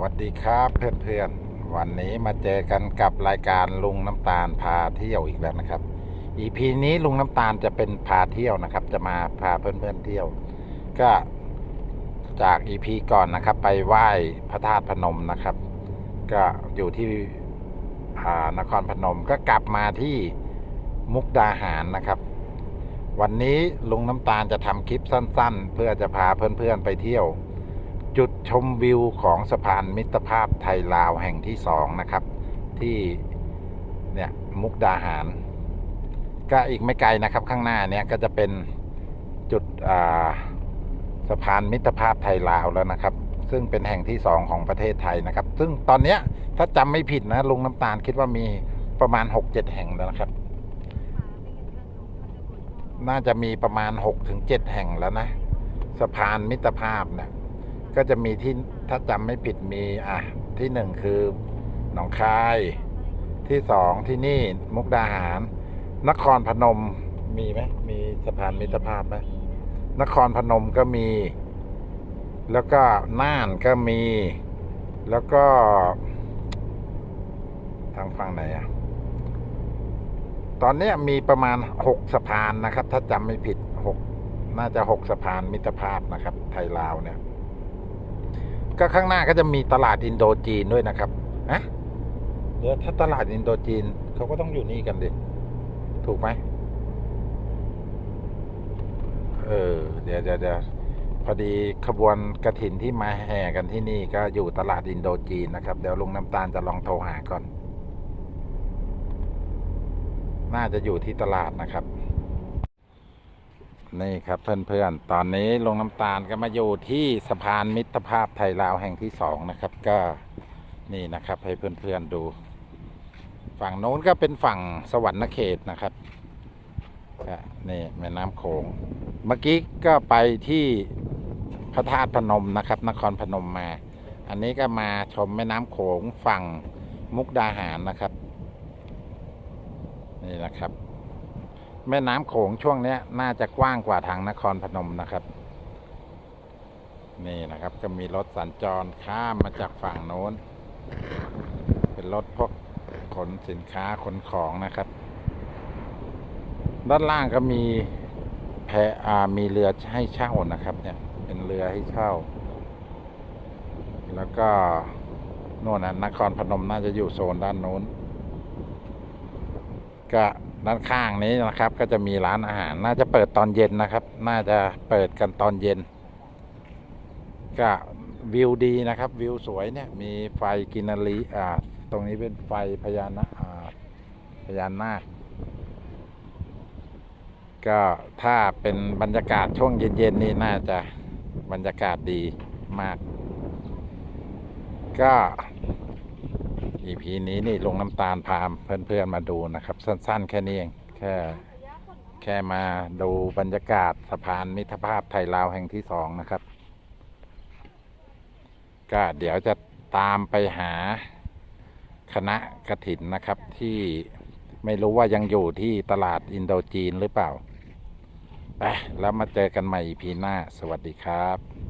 วัสดีครับเพื่อนๆ วันนี้มาเจอกันกับรายการลุงน้ำตาลพาเที่ยวอีกแล้วนะครับ EP นี้ลุงน้ำตาลจะเป็นพาเที่ยวนะครับ จะมาพาเพื่อนๆเที่ยว ก็จาก EP ก่อนนะครับ ไปไหว้พระธาตุพนมนะครับ ก็อยู่ที่อ่านครพนมก็กลับมาที่มุกดาหารนะครับ วันนี้ลุงน้ำตาลจะทำคลิปสั้น ๆ เพื่อจะพาเพื่อนๆไปเที่ยว จุดชมวิวของสะพานมิตรภาพไทยลาวแห่งที่สองนะครับ ที่เนี่ยมุกดาหาร ก็อีกไม่ไกลนะครับข้างหน้าเนี่ยก็จะเป็นจุดสะพานมิตรภาพไทยลาวแล้วนะครับ ซึ่งเป็นแห่งที่สองของประเทศไทยนะครับ ซึ่งตอนเนี้ยถ้าจำไม่ผิดนะลุงน้ำตาลคิดว่ามีประมาณ6-7แห่งแล้วนะครับ น่าจะมีประมาณ6-7แห่งแล้วนะ สะพานมิตรภาพเนี่ย ก็จะมีที่ถ้าจำไม่ผิดมีอะที่หนึ่งคือหนองคาย ที่สองที่นี่มุกดาหาร นครพนมมีไหมมีสะพานมิตรภาพไหมนครพนมก็มี แล้วก็น่านก็มี แล้วก็ ทางฝั่งไหนอะตอนนี้มีประมาณหกสะพานนะครับ ถ้าจำไม่ผิดหกน่าจะหกสะพานมิตรภาพนะครับ ไทยลาวเนี่ย ก็ข้างหน้าก็จะมีตลาดอินโดจีนด้วยนะครับอะเดี๋ยวถ้าตลาดอินโดจีนเขาก็ต้องอยู่นี่กันดิ ถูกไหมเออ เดี๋ยวเดี๋ยวเดี๋ยวพอดีขบวนกระถินที่มาแห่กันที่นี่ก็อยู่ตลาดอินโดจีนนะครับ เดี๋ยวลุงน้ำตาลจะลองโทรหาก่อน น่าจะอยู่ที่ตลาดนะครับ นี่ครับเพื่อนๆ ตอนนี้ลงน้ำตาลก็มาอยู่ที่สะพานมิตรภาพไทยลาวแห่งที่สองนะครับก็นี่นะครับให้เพื่อนๆดู ฝั่งโน้นก็เป็นฝั่งสวรรณเขตนะครับนี่แม่น้ำโขง เมื่อกี้ก็ไปที่พระธาตุพนมนะครับ นครพนมมา อันนี้ก็มาชมแม่น้ำโขงฝั่งมุกดาหารนะครับ นี่นะครับ แม่น้ำโขงช่วงนี้น่าจะกว้างกว่าทางนครพนมนะครับ นี่นะครับก็มีรถสัญจรข้ามมาจากฝั่งโน้น เป็นรถพวกขนสินค้าขนของนะครับ ด้านล่างก็มีแพอามีเรือให้เช่านะครับ เนี่ย เป็นเรือให้เช่า แล้วก็โน่นนะนครพนมน่าจะอยู่โซนด้านโน้นก็ ด้านข้างนี้นะครับ ก็จะมีร้านอาหาร น่าจะเปิดตอนเย็นนะครับ น่าจะเปิดกันตอนเย็น ก็วิวดีนะครับ วิวสวยเนี่ย มีไฟกินารีอ่า ตรงนี้เป็นไฟพญานาอ่าพญานาคก็ถ้าเป็นบรรยากาศช่วงเย็นๆนี่น่าจะบรรยากาศดีมาก ก็ EP นี้นี่ลงน้ำตาลพามเพื่อนๆมาดูนะครับ สั้นๆ แค่นี้เองแค่แค่มาดูบรรยากาศสะพานมิตรภาพไทยลาวแห่งที่สองนะครับ ก็เดี๋ยวจะตามไปหาคณะกระถินนะครับที่ไม่รู้ว่ายังอยู่ที่ตลาดอินโดจีนหรือเปล่าไปแล้วมาเจอกันใหม่ EP หน้า สวัสดีครับ